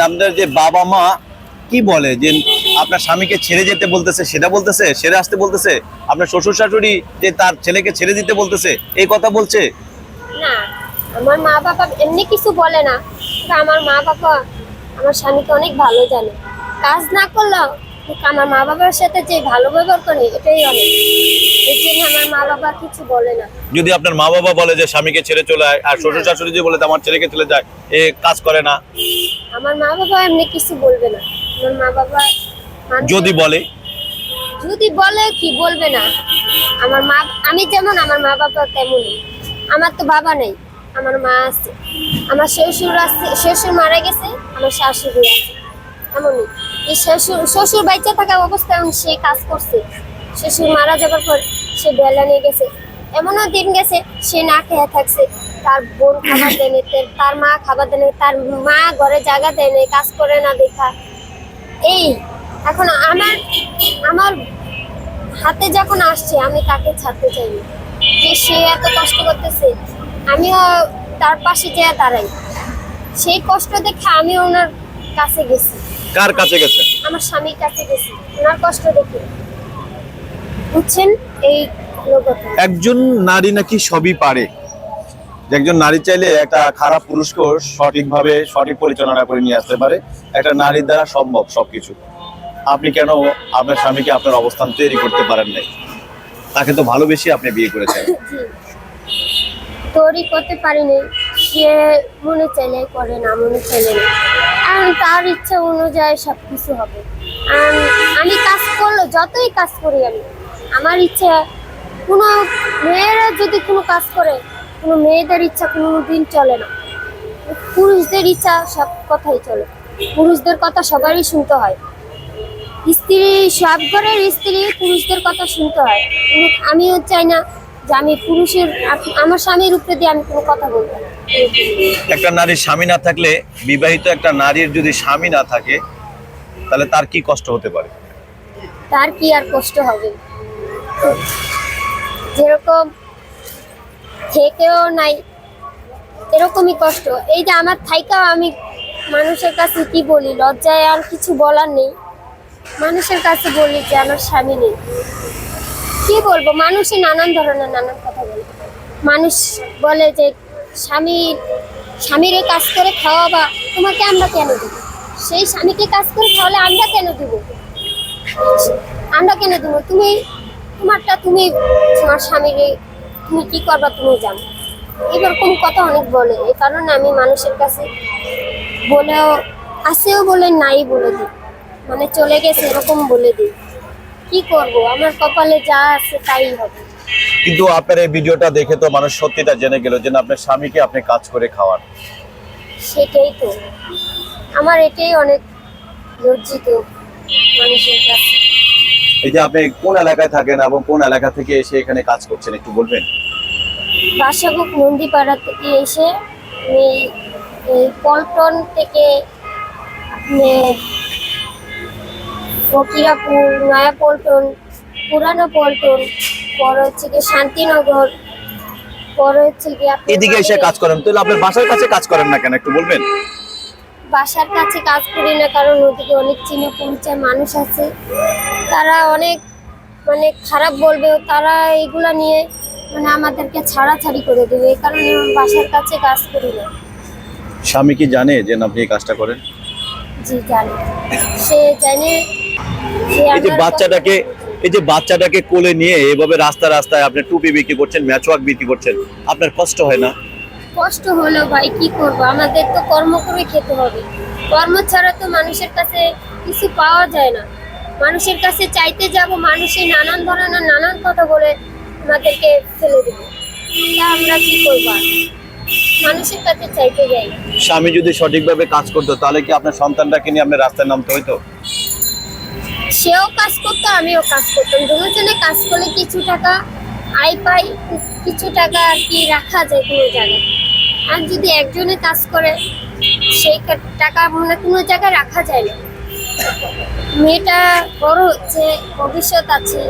আপনার যে বাবা মা কি বলে? যে আপনার স্বামীকে ছেড়ে যেতে বলতেছে, সেটা বলতেছে ছেড়ে আসতে বলতেছে? আপনার শ্বশুর শাশুড়ি যে তার ছেলেকে ছেড়ে দিতে বলতেছে, এই কথা বলছে? না, আমার মা বাবা এমনি কিছু বলে না। আমার মা বাবা আমার স্বামীকে অনেক ভালো জানে। কাজ না করলেও আমার মা বাবার সাথে যে ভালো ব্যবহার করে, এটাই অনেক। আমার মা বাবা কিছু বলে না। যদি আপনার মা বাবা বলে যে স্বামীকে ছেড়ে চলে আয় আর শ্বশুর শাশুড়ি যদি বলে আমার ছেলেকে চলে যায় এ কাজ করে না। আমার মা বাবা এমনি কিছু বলবে না। আমার মা বাবা যদি বলে? যদি বলে কি বলবে না? আমার মা আমি যেমন আমার মা বাবা তেমনই। আমার তো বাবা নেই আমার মা আছে। আমার শ্বশুর আছে শ্বশুর মারা গেছে আমার শাশুড়ি আছে। এমনই এই শ্বশুর শ্বশুর বাচ্চা থাকা অবস্থায় সে কাজ করছে। শ্বশুর মারা যাবার পর সে বেলা নিয়ে গেছে। এমনও দিন গেছে সে না খেয়ে থাকছে। তার বোন খাবার দেয় নাই, তার- মা খাবার দেয় নাই, তার মা ঘরে জায়গা দেয় নাই, কাজ করে না দেখা। এই এখন আমার আমার হাতে যখন আসছে আমি তাকে ছাড়তে চাইনি। যে সে এত কষ্ট করতেছে আমিও তার পাশে যেয়ে দাঁড়াই। সেই কষ্ট দেখে আমি ওনার কাছে গেছি। কার কাছে গেছে? আমার স্বামীর কাছে গেছি ওনার কষ্ট দেখে। বুঝছেন? এই একজন নারী নাকি সবই পারে। একজন নারী চাইলে একটা খারাপ পুরুষকে সঠিকভাবে সঠিক পরিচালনা করে নিয়ে আসতে পারে। একটা নারীর দ্বারা সম্ভব সবকিছু। আপনি কেন আপনার স্বামীকে আপনার অবস্থান তৈরি করতে পারেন নাই? তাকে তো ভালোবেসে আপনি বিয়ে করেছেন। তৈরি করতে পারিনি। সে মনে চাইলে করে না মনে চাইলে না। তার ইচ্ছা অনুযায়ী সব কিছু হবে আমি কাজ করলে যতই কাজ করি আমি আমার ইচ্ছা কোনো মেয়েরা যদি কোনো কাজ করে কোনো মেয়েদের ইচ্ছা কোনো দিন চলে না। পুরুষদের ইচ্ছা সব কথাই চলে। পুরুষদের কথা সবারই শুনতে হয়। স্ত্রী সব ঘরের স্ত্রী পুরুষদের কথা শুনতে হয়। আমিও চাই না যে আমি পুরুষের আমার স্বামীর উপরে দিয়ে আমি কোনো কথা বলব একটা নারীর স্বামী না থাকলে বিবাহিত একটা নারীর যদি স্বামী না থাকে তাহলে তার কি কষ্ট হতে পারে? তার কি আর কষ্ট হবে? যেরকম থেকেও নাই, এরকমই কষ্ট। এই যে আমার থাইকাও আমি মানুষের কাছে কি বলি, লজ্জায় আর কিছু বলার নেই। মানুষের কাছে বলি যে আমার স্বামী নেই। কি বলব, মানুষই নানান ধরনের নানান কথা বলে। মানুষ বলে যে, স্বামী, স্বামীরে কাজ করে খাওয়াবা, তোমাকে আমরা কেন দেবো? সেই স্বামীকে কাজ করে খাওয়ালে আমরা কেন দেবো? আমরা কেন দেবো? তুমি তোমারটা তুমি তোমার স্বামীরে তুমি কি করবা তুমি জানো। এরকম কথা অনেক বলে এই কারণে আমি মানুষের কাছে বলেও আসেও বলে নাই বলে দিই। মানে চলে গেছে এরকম বলে দিই। কি করব? আমার কপালে যা আছে তাই হবে। কিন্তু আপনার এই ভিডিওটা দেখে তো মানুষ সত্যিটা জেনে গেল যে আপনার স্বামীকে আপনি কাজ করে খাওয়ান। সেটাই তো। আমার এটাই অনেক লজ্জিত মানুষের কাছে। এই যে আপনি কোন এলাকায় থাকেন এবং কোন এলাকা থেকে এসে এখানে কাজ করছেন একটু বলবেন? বাসাবুক নন্দীপাড়া থেকে এসে এই পল্টন থেকে আপনি ফকিরাপুর নয়া পল্টন পুরানো পল্টন পরে হচ্ছে কি শান্তিনগর পরে হচ্ছে কি আপনি এদিকে এসে কাজ করেন। তাহলে আপনার বাসার কাছে কাজ করেন না কেন একটু বলবেন? বাসার কাছে কাজ করি না কারণ ওদিকে অনেক চিনে পরিচয় মানুষ আছে। তারা অনেক মানে খারাপ বলবে তারা এগুলা নিয়ে মানে আমাদেরকে ছাড়াছাড়ি করে দেবে এই কারণে বাসার কাছে কাজ করি না। স্বামী কি জানে যে আপনি এই কাজটা করেন? জি জানি। সে জানে এই যে বাচ্চাটাকে এই যে বাচ্চাটাকে কোলে নিয়ে এভাবে রাস্তা রাস্তায় আপনি টুপি বিক্রি করছেন ম্যাচওয়াক বিক্রি করছেন আপনার কষ্ট হয় না? কষ্ট হলো ভাই কি করব? আমাদের তো কর্ম করে খেতে হবে। কর্ম ছাড়া তো মানুষের কাছে কিছু পাওয়া যায় না। মানুষের কাছে চাইতে যাব মানুষের নানান ধরনের নানান কথা বলে আমাদেরকে ফেলে দেবে। তা আমরা কি করব মানুষের কাছে চাইতে যাই স্বামী যদি সঠিকভাবে কাজ করতো তাহলে কি আপনার সন্তানটাকে নিয়ে আপনার রাস্তায় নামতে হইতো? সেও কাজ করতো আমিও কাজ করতাম। দুজনে কাজ করলে কিছু টাকা আয় পাই কিছু টাকা আর কি রাখা যায় কোনো জায়গায়। আর যদি একজনে কাজ করে, সেই টাকা মানে কোনো জায়গায় রাখা যায় না। মেয়েটা বড় হচ্ছে, ভবিষ্যৎ আছে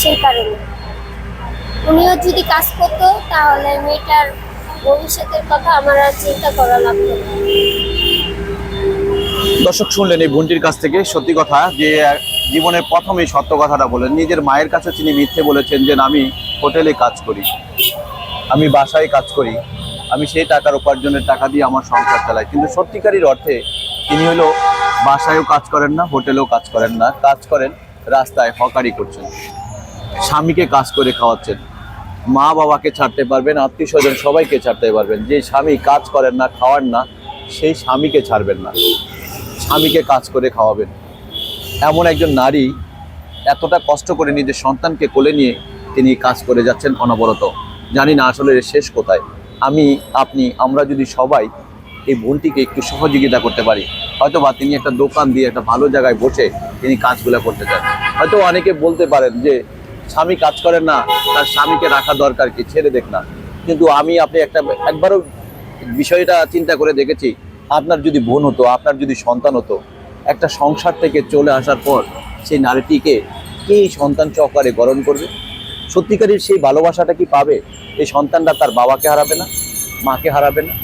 সেই কারণে। উনিও যদি কাজ করতো, তাহলে মেয়েটার ভবিষ্যতের কথা আমার আর চিন্তা করা লাগতো না। দর্শক শুনলেন এই বোনটির কাছ থেকে সত্যি কথা যে জীবনের প্রথমেই সত্য কথাটা বলেন। নিজের মায়ের কাছে তিনি মিথ্যে বলেছেন যে আমি হোটেলে কাজ করি। আমি বাসায় কাজ করি। আমি সেই টাকার উপার্জনের টাকা দিয়ে আমার সংসার চালাই। কিন্তু সত্যিকারীর অর্থে তিনি হলো বাসায়ও কাজ করেন না, হোটেলেও কাজ করেন না, কাজ করেন রাস্তায় হকারি করছেন। স্বামীকে কাজ করে খাওয়াচ্ছেন। মা বাবাকে ছাড়তে পারবেন, আত্মীয় স্বজন সবাইকে ছাড়তে পারবেন। যে স্বামী কাজ করেন না, খাওয়ান না, সেই স্বামীকে ছাড়বেন না। স্বামীকে কাজ করে খাওয়াবেন। এমন একজন নারী এতটা কষ্ট করে নিজের সন্তানকে কোলে নিয়ে তিনি কাজ করে যাচ্ছেন অনবরত। জানি না আসলে শেষ কোথায়। আমি, আপনি, আমরা যদি সবাই এই বোনটিকে একটু সহযোগিতা করতে পারি হয়তো বা তিনি একটা দোকান দিয়ে একটা ভালো জায়গায় বসে তিনি কাজগুলো করতে চান। হয়তো অনেকে বলতে পারেন যে, স্বামী কাজ করেন না, তার স্বামীকে রাখা দরকার কি? ছেড়ে দেখ না। কিন্তু আমি, আপনি একটা, একবারও বিষয়টা চিন্তা করে দেখেছি, আপনার যদি বোন হতো, আপনার যদি সন্তান হতো, একটা সংসার থেকে চলে আসার পর সেই নারীটিকে কে সন্তান চকারে গরম করবে? সত্যিকারের সেই ভালোবাসাটা কি পাবে? এই সন্তানরা তার বাবাকে হারাবে না, মাকে হারাবে না?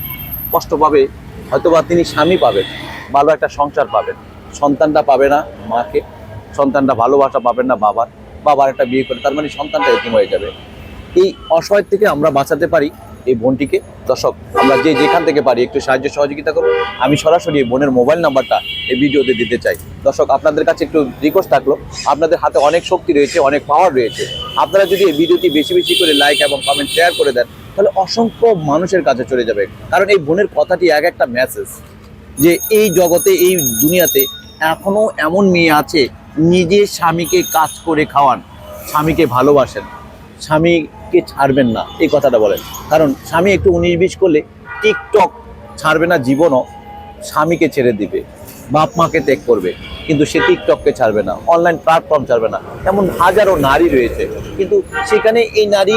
কষ্ট পাবে, হয়তোবা তিনি স্বামী পাবেন, ভালো একটা সংসার পাবেন। সন্তানটা পাবে না মাকে, সন্তানটা ভালোবাসা পাবেন না বাবার বাবার একটা বিয়ে করে, তার মানে সন্তানটা এরকম হয়ে যাবে। এই অসহায় থেকে আমরা বাঁচাতে পারি এই বোনটিকে। দর্শক, আমরা যে যেখান থেকে পারি একটু সাহায্য সহযোগিতা করব আমি সরাসরি এই বোনের মোবাইল নাম্বারটা এই ভিডিওতে দিতে চাই। দর্শক, আপনাদের কাছে একটু রিকোয়েস্ট থাকল, আপনাদের হাতে অনেক শক্তি রয়েছে, অনেক পাওয়ার রয়েছে। আপনারা যদি এই ভিডিওটি বেশি বেশি করে লাইক এবং কমেন্ট শেয়ার করে দেন, তাহলে অসংখ্য মানুষের কাছে চলে যাবে। কারণ এই বোনের কথাটি এক একটা মেসেজ যে এই জগতে, এই দুনিয়াতে এখনও এমন মেয়ে আছে নিজে স্বামীকে কাজ করে খাওয়ান, স্বামীকে ভালোবাসেন স্বামীকে ছাড়বেন না, এই কথাটা বলেন। কারণ স্বামী একটু উনিশ বিশ করলে টিকটক ছাড়বে না, জীবনও স্বামীকে ছেড়ে দিবে, বাপ মাকে ত্যাগ করবে, কিন্তু সে টিকটককে ছাড়বে না, অনলাইন প্ল্যাটফর্ম ছাড়বে না। এমন হাজারো নারী রয়েছে, কিন্তু সেখানে এই নারী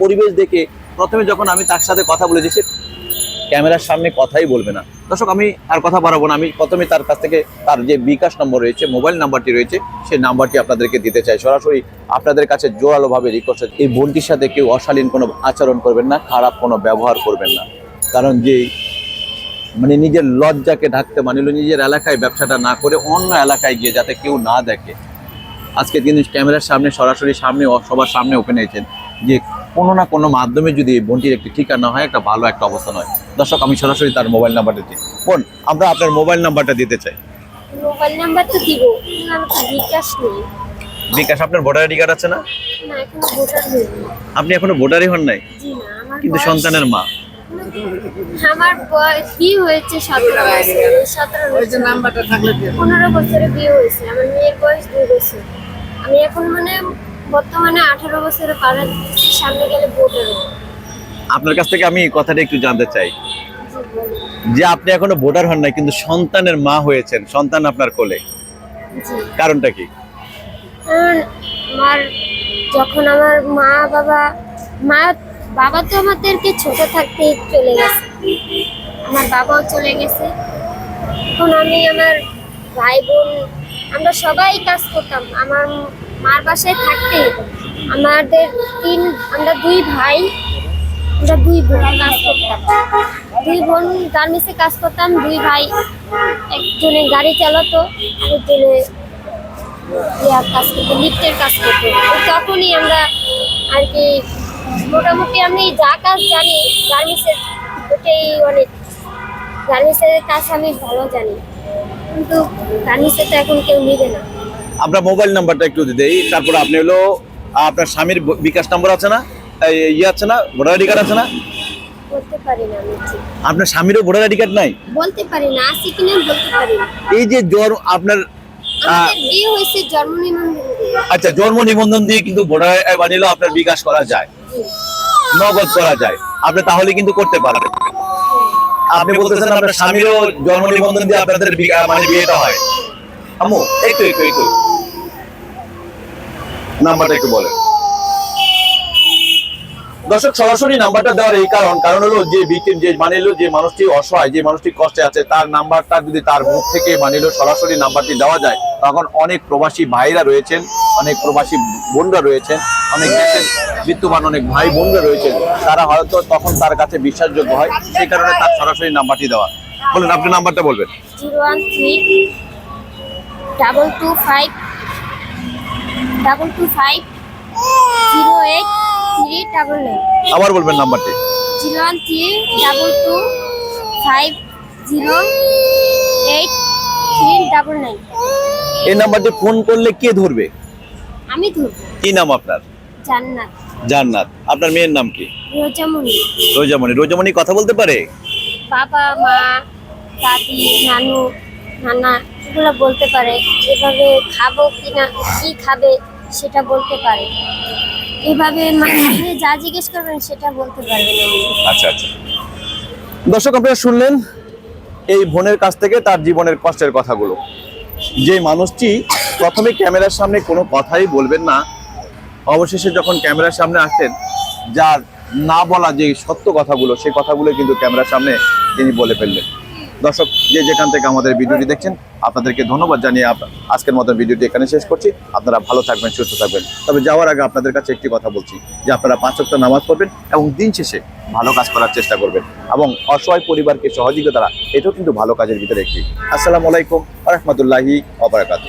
পরিবেশ দেখে প্রথমে যখন আমি তার সাথে কথা বলেছি, সে ক্যামেরার সামনে কথাই বলবে না। দর্শক, আমি আর কথা বাড়াবো না। আমি প্রথমে তার কাছ থেকে তার যে বিকাশ নম্বর রয়েছে, মোবাইল নাম্বারটি রয়েছে, সেই নাম্বারটি আপনাদেরকে দিতে চাই। সরাসরি আপনাদের কাছে জোরালোভাবে রিকোয়েস্ট এই বোনটির সাথে কেউ অশালীন কোনো আচরণ করবেন না, খারাপ কোনো ব্যবহার করবেন না। কারণ যে মানে নিজের লজ্জাকে ঢাকতে মানিল নিজের এলাকায় ব্যবসাটা না করে অন্য এলাকায় গিয়ে যাতে কেউ না দেখে। আজকে তিনি ক্যামেরার সামনে, সরাসরি সামনে, সবার সামনে ওপেন হয়েছেন যে কোনো না কোনো মাধ্যমে যদি এই বোনটির একটি ঠিকানা হয় একটা ভালো একটা অবস্থান হয় দর্শক আমি সরাসরি তার মোবাইল নাম্বারটা দিই। বোন আমরা আপনার মোবাইল নাম্বারটা দিতে চাই। মোবাইল নাম্বার তো দিব। বিকাশ নেই। বিকাশ আপনার ভোটার আইডি কার্ড আছে না? না এখনও ভোটার হয়নি। আপনি এখনও ভোটারই হন নাই? জি না আমার কিন্তু সন্তানের মা। আমার বয়স বিয়ে হয়েছে? সতেরো বছরে। পনেরো বছরে বিয়ে হয়েছে। আমার মেয়ের বয়স দুই বছর। আমি এখন মানে বর্তমানে আঠারো বছরে পারেন সামনে গেলে ভোটার। আপনার কাছ থেকে আমি কথাটা একটু জানতে চাই। যে আপনি এখনও ভোটার হন নাই কিন্তু সন্তানের মা হয়েছেন সন্তান আপনার কোলে। কারণটা কি? আমার যখন আমার মা বাবা মা বাবা তো আমাদেরকে ছোট থাকতে চলে গেছে। আমার বাবাও চলে গেছে। এখন আমি আমার ভাই বোন আমরা সবাই কাজ করতাম। আমার মার বাসায় থাকতে আমাদের তিন, আমরা দুই ভাই, আমরা দুই বোন কাজ করতাম। দুই বোন গার্মেন্টসে কাজ করতাম, দুই ভাই একজনে গাড়ি চালাতো, আরেকজনে ইয়ার কাজ করতো, লিফটের কাজ করতো। তখনই আমরা আর কি মোটামুটি আমি যা কাজ জানি গার্মেন্টসের ওটাই অনেক। গার্মেন্টসের কাজ আমি ভালো জানি। কিন্তু গার্মেন্টসে তো এখন কেউ নেবে না। আমরা মোবাইল নাম্বারটা একটু দেই। তারপর আপনি হলো আপনার স্বামীর বিকাশ নম্বর আছে না? এই ইয়ে আছে না? ভোটার আইডি কার্ড আছে না? বলতে পারি না আমি আপনার স্বামীরও ভোটার আইডি কার্ড নাই? বলতে পারি না কিনা বলতে পারি না। এই যে জ্বর আপনার বিয়ে হয়েছে জন্ম নিবন্ধন দিয়ে। আচ্ছা জন্ম নিবন্ধন দিয়ে কিন্তু ভোটার বানিয়েও আপনার বিকাশ করা যায়। নগদ করা যায়। আপনি তাহলে কিন্তু করতে পারবেন। আপনি বলতেছেন আপনার স্বামীরও জন্ম নিবন্ধন দিয়ে আপনাদের মানে বিয়েটা হয়। আম্মু একটু একটু একটু নাম্বারটা একটু বলেন। দর্শক, সরাসরি নাম্বারটা দেওয়ার এই কারণ কারণ হলো যে ভিকটিম যে মানে হলো যে মানুষটি অসহায়, যে মানুষটি কষ্টে আছে, তার নাম্বারটা যদি তার মুখ থেকে মানে হলো সরাসরি নাম্বারটি দেওয়া যায়, তখন অনেক প্রবাসী ভাইরা রয়েছেন, অনেক প্রবাসী বোনরা রয়েছেন, অনেক দেশের বিদ্যমান অনেক ভাই বোনরা রয়েছেন, তারা হয়তো তখন তার কাছে বিশ্বাসযোগ্য হয়, সেই কারণে তার সরাসরি নাম্বারটি দেওয়া। বলেন, আপনি নাম্বারটা বলবেন। Zero one three double two five double two five zero eight three double nine আবার বলবেন নাম্বারটি। Zero one three double two five zero eight three double nine এই নাম্বারটি ফোন করলে কে ধরবে? আমি ধরবো। কি নাম আপনার? জান্নাত। জান্নাত। আপনার মেয়ের নাম কি? রোজামণি। রোজামণি। রোজামণি কথা বলতে পারে? বাবা মা দাদি নানু নানা এগুলো বলতে পারে। এভাবে খাব কি না কি খাবে? সেটা বলতে পারে। এভাবে মানে যা জিজ্ঞেস করবেন সেটা বলতে পারবেন আচ্ছা আচ্ছা। দর্শক আপনারা শুনলেন এই বোনের কাছ থেকে তার জীবনের কষ্টের কথাগুলো। যে মানুষটি প্রথমে ক্যামেরার সামনে কোনো কথাই বলবেন না অবশেষে যখন ক্যামেরার সামনে আসতেন যার না বলা যে সত্য কথাগুলো সেই কথাগুলো কিন্তু ক্যামেরার সামনে তিনি বলে ফেললেন। দর্শক, যে যেখান থেকে আমাদের ভিডিওটি দেখছেন, আপনাদেরকে ধন্যবাদ জানিয়ে আজকের মতো ভিডিওটি এখানে শেষ করছি। আপনারা ভালো থাকবেন, সুস্থ থাকবেন। তবে যাওয়ার আগে আপনাদের কাছে একটি কথা বলছি, যে আপনারা পাঁচ সপ্তাহ নামাজ পড়বেন এবং দিন শেষে ভালো কাজ করার চেষ্টা করবেন এবং অসহায় পরিবারকে সহযোগিতা দ্বারা এটাও কিন্তু ভালো কাজের ভিতরে একটি। আসসালামু আলাইকুম রহমতুল্লাহি অবরাকাতু